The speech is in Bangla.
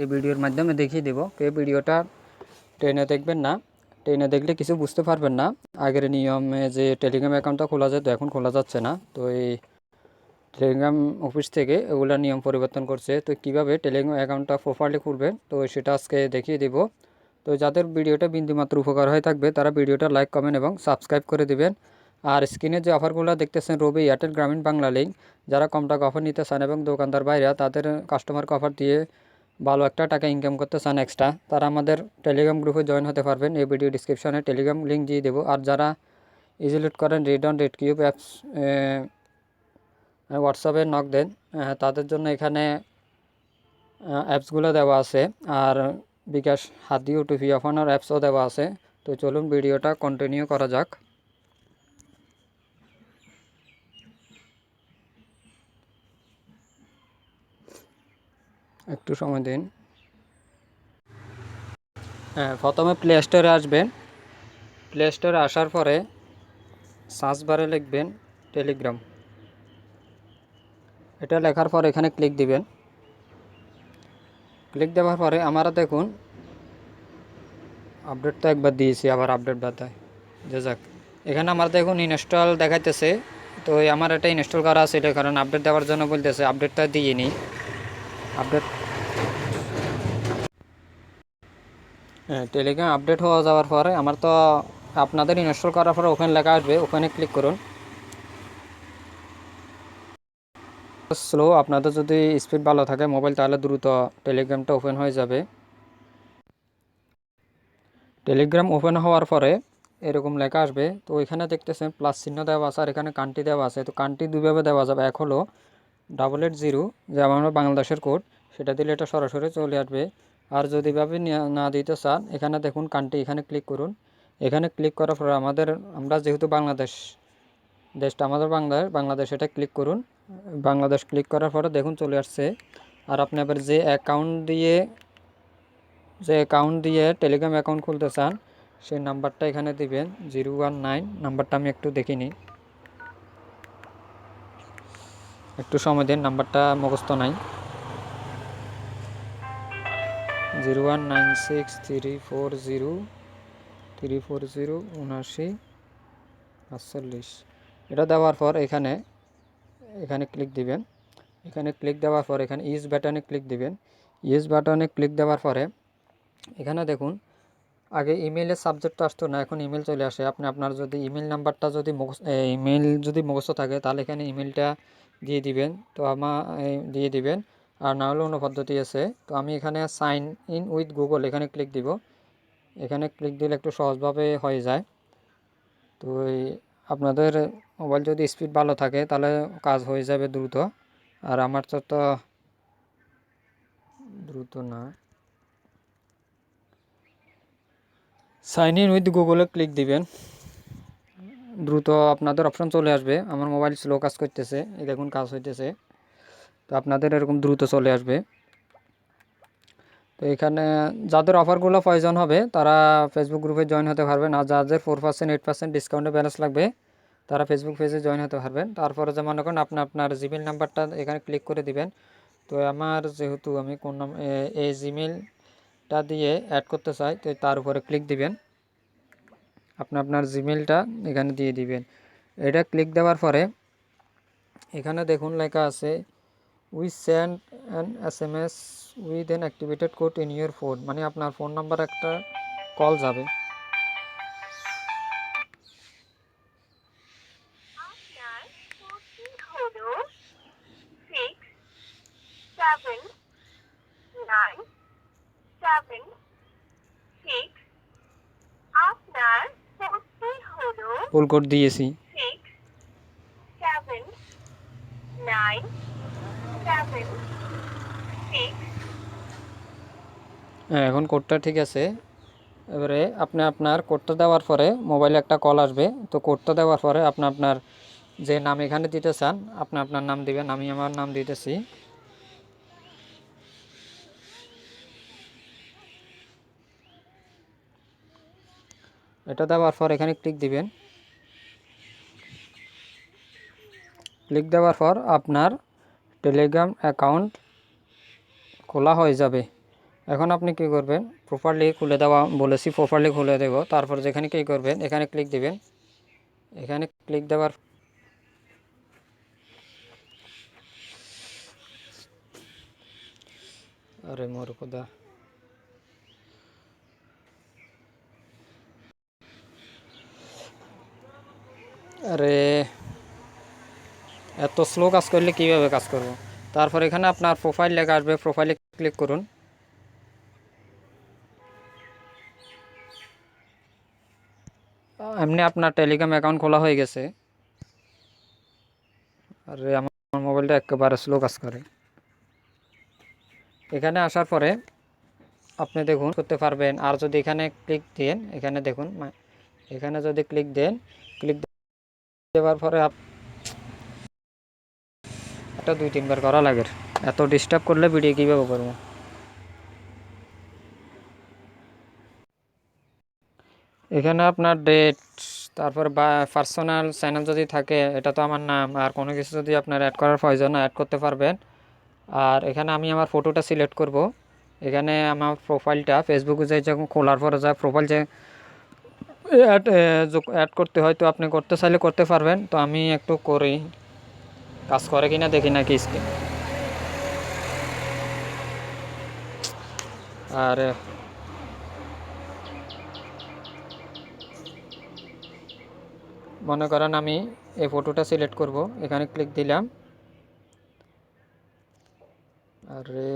এই ভিডিওর মাধ্যমে দেখিয়ে দেবো। এই ভিডিওটা ট্রেনে দেখবেন না। ট্রেনে দেখলে কিছু বুঝতে পারবেন না। আগের নিয়মে যে টেলিগ্রাম অ্যাকাউন্টটা খোলা যেত, এখন খোলা যাচ্ছে না। তো এই টেলিগ্রাম অফিস থেকে এগুলো নিয়ম পরিবর্তন করছে। তো কীভাবে টেলিগ্রাম অ্যাকাউন্টটা প্রপারলি খুলবেন তো সেটা আজকে দেখিয়ে দেব। তো যাদের ভিডিওটা বিন্দুমাত্র উপকার হয়ে থাকবে, তারা ভিডিওটা লাইক কমেন্ট এবং সাবস্ক্রাইব করে দিবেন। আর স্ক্রিনে যে অফারগুলো দেখতেছেন, রবি এয়ারটেল গ্রামীণ বাংলা লিঙ্ক যারা কম টাকা অফার নিতে চান এবং দোকানদার বাইরে তাদের কাস্টমারকে অফার দিয়ে ভালো একটা টাকা ইনকাম করতে চান এক্সট্রা তারা আমাদের টেলিগ্রাম গ্রুপে জয়েন হতে পারবেন। এই ভিডিও ডিসক্রিপশনে টেলিগ্রাম লিঙ্ক দিয়ে দেবো। আর যারা ইজিলুট করেন read on red cube apps হোয়াটসঅ্যাপে নক দেন তাদের জন্য এখানে অ্যাপসগুলো দেওয়া আছে। আর বিকাশ হাতি ওটিপি অফানোর অ্যাপসও দেওয়া আছে। তো চলুন ভিডিওটা কন্টিনিউ করা যাক। একটু সময় দিন। হ্যাঁ প্রথমে প্লে স্টোরে আসবেন। প্লে স্টোরে আসার পরে সার্চ বারে লিখবেন টেলিগ্রাম এটা লেখার পর এখানে ক্লিক দিবেন। ক্লিক দেওয়ার পরে আমরা দেখুন আপডেট তো একবার দিয়েছি, আবার আপডেট বাতায় যে যাক, এখানে আমার দেখুন ইনস্টল দেখাইতেছে। তো আমার এটা ইনস্টল করা আছে, এটা কারণ আপডেট দেওয়ার জন্য বলতেছে আপডেটটা দিয়ে নিই আপডেট টেলিগ্রাম আপডেট হওয়া যাওয়ার পরে আমার তো আপনাদের ইনস্টল করার পরে ওখানে লেখা আসবে, ওখানে ক্লিক করুন। স্লো আপনাদের যদি স্পিড ভালো থাকে মোবাইল তাহলে দ্রুত টেলিগ্রামটা ওপেন হয়ে যাবে। টেলিগ্রাম ওপেন হওয়ার পরে এরকম লেখা আসবে, তো ওইখানে দেখতেছেন প্লাস চিহ্ন দেওয়া আছে আর এখানে কান্টি দেওয়া আছে, তো কান্টি দুইভাবে দেওয়া যাবে। এক হলো ডাবল এইট জিরো যে আমার বাংলাদেশের কোড সেটা দিলে এটা সরাসরি চলে আসবে। আর যদি ভাবে না দিতে চান, এখানে দেখুন কান্টি, এখানে ক্লিক করুন। এখানে ক্লিক করার পরে আমাদের, আমরা যেহেতু বাংলাদেশ, দেশটা আমাদের বাংলাদেশ বাংলাদেশ এটা ক্লিক করুন। বাংলাদেশ ক্লিক করার পরে দেখুন চলে আসছে। আর আপনি আবার যে অ্যাকাউন্ট দিয়ে, যে অ্যাকাউন্ট দিয়ে টেলিগ্রাম অ্যাকাউন্ট খুলতে চান, সেই নাম্বারটা এখানে দিবেন জিরো ওয়ান নাইন নাম্বারটা আমি একটু দেখে নিই একটু সময় দিন নাম্বারটা মুখস্থ নাই। Zero one nine six three four zero three four zero উনআশি আটচল্লিশ এটা দেওয়ার পর এখানে এখানে ক্লিক দিবেন। এখানে ক্লিক দেওয়ার পর এখানে ইউজ বাটনে ক্লিক দিবেন। ইউজ বাটনে ক্লিক দেওয়ার পরে এখানে দেখুন, আগে ইমেলের সাবজেক্ট আসতো না, এখন ইমেল চলে আসে। আপনি আপনার যদি ইমেল নাম্বারটা যদি ইমেল যদি মুখস্থ থাকে, তাহলে এখানে ইমেলটা দিয়ে দিবেন। তো আমার দিয়ে দিবেন। আর না হলে অন্য পদ্ধতি আছে। তো আমি এখানে সাইন ইন উইথ গুগল এখানে ক্লিক দিব। এখানে ক্লিক দিলে একটু সহজভাবে হয়ে যায়। তো আপনাদের মোবাইল যদি স্পিড ভালো থাকে তাহলে কাজ হয়ে যাবে দ্রুত। আর আমার তো তো দ্রুত না। সাইন ইন উইথ গুগলে ক্লিক দিবেন। দ্রুত আপনাদের অপশন চলে আসবে। আমার মোবাইল স্লো কাজ করতেছে। এই দেখুন কাজ হইতেছে। তো আপনাদের এরকম দ্রুত চলে আসবে। তো এখানে যাদের অফারগুলো প্রয়োজন হবে, তারা ফেসবুক গ্রুপে জয়েন হতে পারবেন। আর যাদের ফোর পার্সেন্ট এইট পার্সেন্ট ডিসকাউন্টে ব্যালেন্স লাগবে, তারা ফেসবুক পেজে জয়েন হতে পারবেন। তারপরে যে মনে করেন আপনি আপনার জিমেল নাম্বারটা এখানে ক্লিক করে দিবেন। তো আমার যেহেতু আমি কোন নাম এই জিমেলটা দিয়ে অ্যাড করতে চাই, তো তার উপরে ক্লিক দিবেন। আপনি আপনার জিমেলটা এখানে দিয়ে দিবেন। এটা ক্লিক দেওয়ার পরে এখানে দেখুন লেখা আছে we send an S M S with an activated code in your phone মানে আপনার ফোন নাম্বার একটা কল যাবে। আপনার ফোনটি হলো six seven nine seven six আপনার ফোনটি হলো ফুল কোড দিয়েছি six seven nine seven six হ্যাঁ এখন কোডটা ঠিক আছে। এবারে আপনি আপনার কোডটা দেওয়ার পরে মোবাইলে একটা কল আসবে। তো কোডটা দেওয়ার পরে আপনি আপনার যে নাম এখানে দিতে চান, আপনি আপনার নাম দিবেন, আমি আমার নাম দিতেছি। এটা দেওয়ার পর এখানে ক্লিক দিবেন। ক্লিক দেওয়ার পর আপনার টেলিগ্রাম অ্যাকাউন্ট খোলা হয়ে যাবে। এখন আপনি কি করবেন? প্রপারলি খুলে দেওয়া বলেছি প্রপারলি খুলে দেব। তারপর যেখানে কি করবেন, এখানে ক্লিক দিবেন। এখানে ক্লিক দেওয়ার আরে মোর খোদা। আরে, এত স্লো কাজ করলে কীভাবে কাজ করব? তারপর এখানে আপনার প্রোফাইল লেখা আসবে প্রোফাইলে ক্লিক করুন। এমনি আপনার টেলিগ্রাম অ্যাকাউন্ট খোলা হয়ে গেছে। আরে আমার মোবাইলটা একেবারে স্লো কাজ করে। এখানে আসার পরে আপনি দেখুন, করতে পারবেন। আর যদি এখানে ক্লিক দেন, এখানে দেখুন এখানে যদি ক্লিক দেন ক্লিক দেওয়ার পরে আপ, একটা দুই তিনবার করা লাগে। এত ডিস্টার্ব করলে ভিডিও কীভাবে করব? এখানে আপনার ডেট তারপর বা পার্সোনাল চ্যানেল যদি থাকে, এটা তো আমার নাম, আর কোনো কিছু যদি আপনার অ্যাড করার প্রয়োজন অ্যাড করতে পারবেন। আর এখানে আমি আমার ফটোটা সিলেক্ট করব। এখানে আমার প্রোফাইলটা ফেসবুকে যে যখন খোলার পরে যা প্রোফাইল যে অ্যাড অ্যাড করতে হয়, তো আপনি করতে চাইলে করতে পারবেন। তো আমি একটু করি, কাজ করে কিনা দেখি নাকি স্ক্রিন আর মনে করেন আমি এই ফটোটা সিলেক্ট করব। এখানে ক্লিক দিলাম। আরে